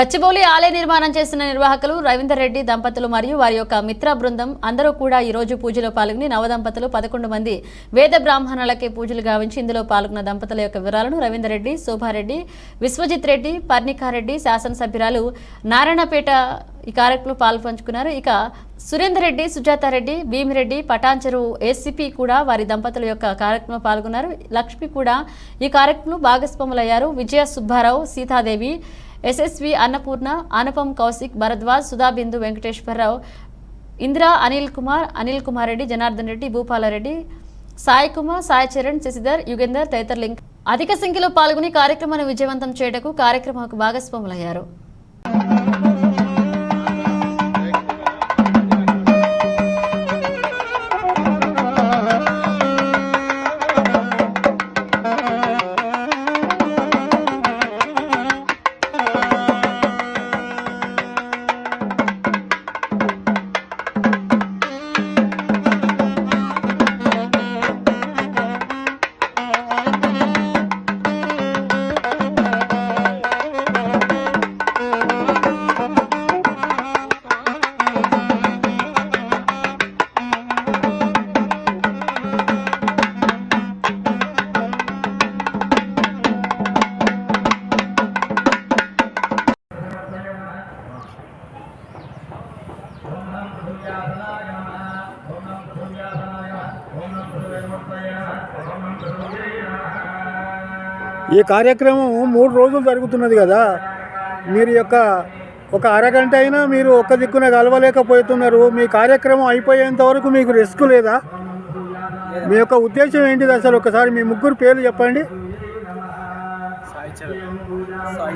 గచ్చిబౌలి ఆలయ నిర్మాణం చేసిన నిర్వాహకులు రవీందర్ రెడ్డి దంపతులు మరియు వారి యొక్క మిత్ర బృందం అందరూ కూడా ఈ రోజు పూజలో పాల్గొని నవదంపతులు పదకొండు మంది వేద బ్రాహ్మణులకే పూజలు గావించి ఇందులో పాల్గొన్న దంపతుల యొక్క వివరాలను రవీందర్ రెడ్డి శోభారెడ్డి విశ్వజిత్ రెడ్డి పర్ణికారెడ్డి శాసనసభ్యురాలు నారాయణపేట ఈ కార్యక్రమంలో పాల్పంచుకున్నారు. ఇక సురేందర్ రెడ్డి సుజాతారెడ్డి భీమిరెడ్డి పటాంచరు ఏసీపీ కూడా వారి దంపతుల యొక్క కార్యక్రమంలో పాల్గొన్నారు. లక్ష్మి కూడా ఈ కార్యక్రమంలో భాగస్వాములయ్యారు. Vijaya Subbarao Sita Devi S S V Annapurna Anupam Kaushik Bharadwaj Sudhabindu Venkateswara Rao Indira Anil Kumar Anil Kumar Reddy Janardhan Reddy Bhupala Reddy Sai Kumar Sai Charan Sasidhar Yugender తదితరులు అధిక సంఖ్యలో పాల్గొని కార్యక్రమాన్ని విజయవంతం చేయటకు కార్యక్రమకు భాగస్వాములయ్యారు. ఈ కార్యక్రమం మూడు రోజులు జరుగుతున్నది కదా. మీరు యొక్క ఒక అరగంట అయినా మీరు ఒక్క దిక్కున కలవలేకపోతున్నారు. మీ కార్యక్రమం అయిపోయేంత వరకు మీకు రిస్క్ లేదా? మీ యొక్క ఉద్దేశం ఏంటిది అసలు? ఒకసారి మీ ముగ్గురు పేర్లు చెప్పండి.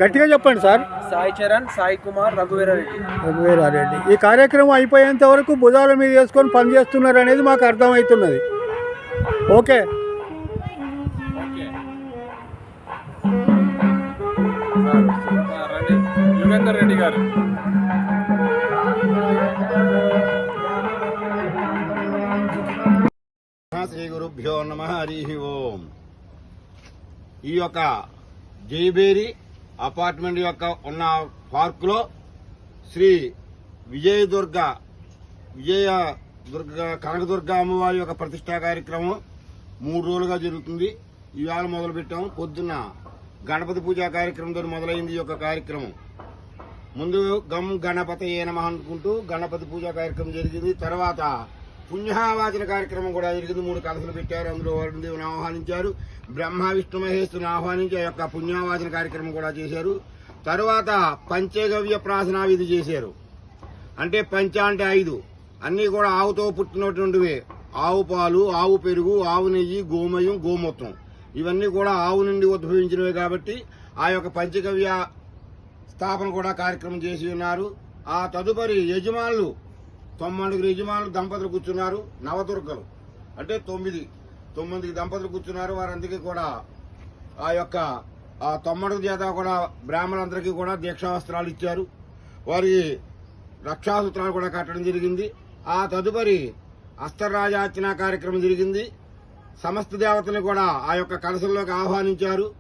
గట్టిగా చెప్పండి సార్. సాయి చరణ్ సాయి కుమార్ రఘువీరారెడ్డి. రఘువీరారెడ్డి. ఈ కార్యక్రమం అయిపోయేంత వరకు భుజాల మీద వేసుకొని పని చేస్తున్నారు అనేది మాకు అర్థమవుతున్నది. ఓకే. యుగేందర్ రెడ్డి గారు. శ్రీ గురుభ్యో నమ హరి ఓం. ఈ యొక్క జైబేరి అపార్ట్మెంట్ యొక్క ఉన్న పార్క్లో శ్రీ విజయదుర్గ విజయ దుర్గ కనకదుర్గ అమ్మవారి యొక్క ప్రతిష్టా కార్యక్రమం మూడు రోజులుగా జరుగుతుంది. ఇవాళ మొదలుపెట్టాము. పొద్దున్న గణపతి పూజా కార్యక్రమంతో మొదలైంది ఈ యొక్క కార్యక్రమం. ముందు గమ్ గణపతి ఏనమ అనుకుంటూ గణపతి పూజా కార్యక్రమం జరిగింది. తర్వాత పుణ్యావాచన కార్యక్రమం కూడా జరిగింది. మూడు కలసలు పెట్టారు. అందులో వరుణదేవుని ఆహ్వానించారు. బ్రహ్మ విష్ణు మహేశ్వరుని ఆహ్వానించి ఆ యొక్క పుణ్యావాచన కార్యక్రమం కూడా చేశారు. తర్వాత పంచగవ్య ప్రాసనా విధి చేశారు. అంటే పంచ అంటే ఐదు. అన్నీ కూడా ఆవుతో పుట్టినటువంటివే. ఆవు పాలు ఆవు పెరుగు ఆవు నెయ్యి గోమయం గోమూత్రం ఇవన్నీ కూడా ఆవు నుండి ఉద్భవించినవి కాబట్టి ఆ యొక్క పంచగవ్య స్థాపన కూడా కార్యక్రమం చేసి ఉన్నారు. ఆ తదుపరి యజమానులు తొమ్మిదిగురు యజమానులు దంపతులు కూర్చున్నారు నవదుర్గలు. అంటే తొమ్మిది తొమ్మిది దంపతులు కూర్చున్నారు. వారందరికీ కూడా ఆ యొక్క ఆ తొమ్మిది చేత కూడా బ్రాహ్మణులందరికీ కూడా దీక్షావస్త్రాలు ఇచ్చారు. వారి రక్షాసూత్రాలు కూడా కట్టడం జరిగింది. ఆ తదుపరి అస్తరాజార్చన కార్యక్రమం జరిగింది. సమస్త దేవతలు కూడా ఆ యొక్క కలసంలోకి ఆహ్వానించారు.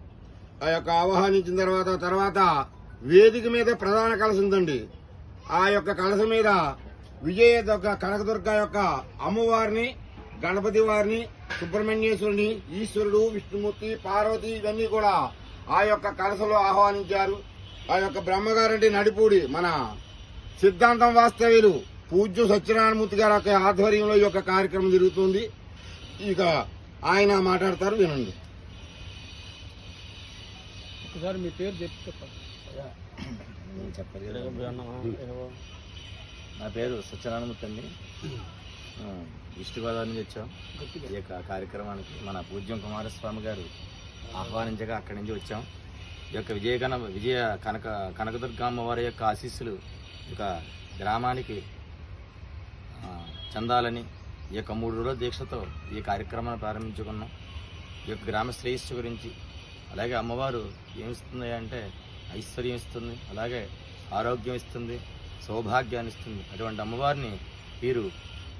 ఆ యొక్క ఆహ్వానించిన తర్వాత తర్వాత వేదిక మీద ప్రధాన కలశం ఉందండి. ఆ యొక్క కలశం మీద విజయ కనకదుర్గ యొక్క అమ్మవారిని గణపతి వారిని సుబ్రహ్మణ్యేశ్వరుని ఈశ్వరుడు విష్ణుమూర్తి పార్వతి ఇవన్నీ కూడా ఆ యొక్క కలశలో ఆహ్వానించారు. ఆ యొక్క బ్రహ్మగారంటి నడిపూడి మన సిద్ధాంతం వాస్తవ్యులు పూజ్య సత్యనారాయణమూర్తి గారి యొక్క ఆధ్వర్యంలో ఈ యొక్క కార్యక్రమం జరుగుతుంది. ఇక ఆయన మాట్లాడతారు వినండి. ఒకసారి మీ పేరు చెప్పి చెప్పండి. నా పేరు సత్యనారాయణమూర్తి అండి. ఈస్ట్ గోదావరి నుంచి వచ్చాం. ఈ యొక్క కార్యక్రమానికి మన పూజ్యం కుమారస్వామి గారు ఆహ్వానించగా అక్కడి నుంచి వచ్చాం. ఈ యొక్క విజయగణ విజయ కనక కనకదుర్గ అమ్మవారి యొక్క ఆశీస్సులు యొక్క గ్రామానికి చెందాలని ఈ యొక్క మూడు రోజుల దీక్షతో ఈ కార్యక్రమాన్ని ప్రారంభించుకున్నాం. ఈ యొక్క గ్రామ శ్రేయస్సు గురించి అలాగే అమ్మవారు ఏమిస్తుంది అంటే ఐశ్వర్యం ఇస్తుంది అలాగే ఆరోగ్యం ఇస్తుంది సౌభాగ్యాన్ని ఇస్తుంది అటువంటి అమ్మవారిని వీరు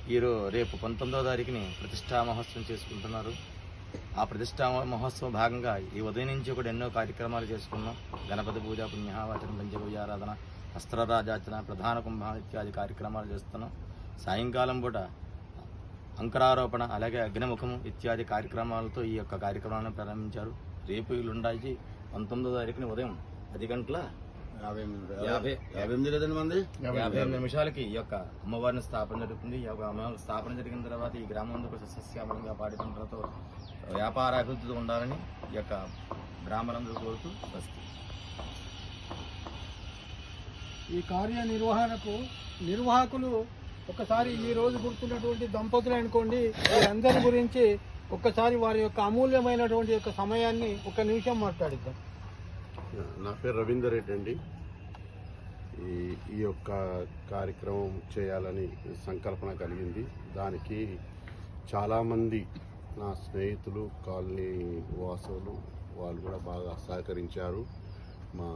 వీరు రేపు పంతొమ్మిదవ తారీఖుని ప్రతిష్టా మహోత్సవం చేసుకుంటున్నారు. ఆ ప్రతిష్టా మహోత్సవం భాగంగా ఈ ఉదయం నుంచి కూడా ఎన్నో కార్యక్రమాలు చేసుకున్నాం. గణపతి పూజ పుణ్యవాచన పంచపూజ ఆరాధన అస్త్రరాజార్చన ప్రధాన కుంభ ఇత్యాది కార్యక్రమాలు చేస్తున్నాం. సాయంకాలం కూడా అంకురారోపణ అలాగే అగ్నిముఖము ఇత్యాది కార్యక్రమాలతో ఈ యొక్క కార్యక్రమాన్ని ప్రారంభించారు. రేపు ఇల్లుండాయి. పంతొమ్మిదో తారీఖుని ఉదయం పది గంటల యాభై యాభై యాభై ఎనిమిది కదండి మంది? యాభై ఎనిమిది నిమిషాలకి ఈ యొక్క అమ్మవారిని స్థాపన జరుగుతుంది. ఈ యొక్క అమ్మవారి స్థాపన జరిగిన తర్వాత ఈ గ్రామంలో కూడా సస్యశ్యామలంగా పాడి పంటలతో వ్యాపార అభివృద్ధితో ఉండాలని ఈ యొక్క బ్రాహ్మణులందరూ కోరుతూ స్వస్తి. ఈ కార్యనిర్వహణకు నిర్వాహకులు ఒకసారి ఈ రోజు గుర్తున్నటువంటి దంపతులు అనుకోండి అందరి గురించి ఒక్కసారి వారి యొక్క అమూల్యమైనటువంటి యొక్క సమయాన్ని ఒక నిమిషం మాట్లాడిద్దాం. నా పేరు రవీందర్ రెడ్డి అండి. ఈ ఈ యొక్క కార్యక్రమం చేయాలని సంకల్పన కలిగింది. దానికి చాలామంది నా స్నేహితులు కాలనీ వాసులు వాళ్ళు కూడా బాగా సహకరించారు. మా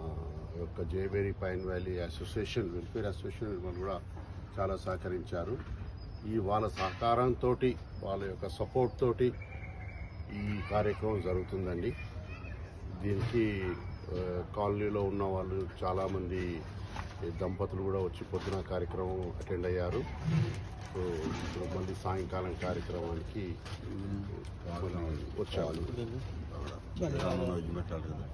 యొక్క జేబేరి pine valley association welfare association వాళ్ళు కూడా చాలా సహకరించారు. ఈ వాళ్ళ సహకారంతో వాళ్ళ యొక్క సపోర్ట్ తోటి ఈ కార్యక్రమం జరుగుతుందండి. దీనికి కాలనీలో ఉన్న వాళ్ళు చాలామంది దంపతులు కూడా వచ్చి పొద్దున కార్యక్రమం అటెండ్ అయ్యారు. సో ఇప్పుడు మళ్ళీ సాయంకాలం కార్యక్రమానికి వచ్చారు. పెట్టాలి కదా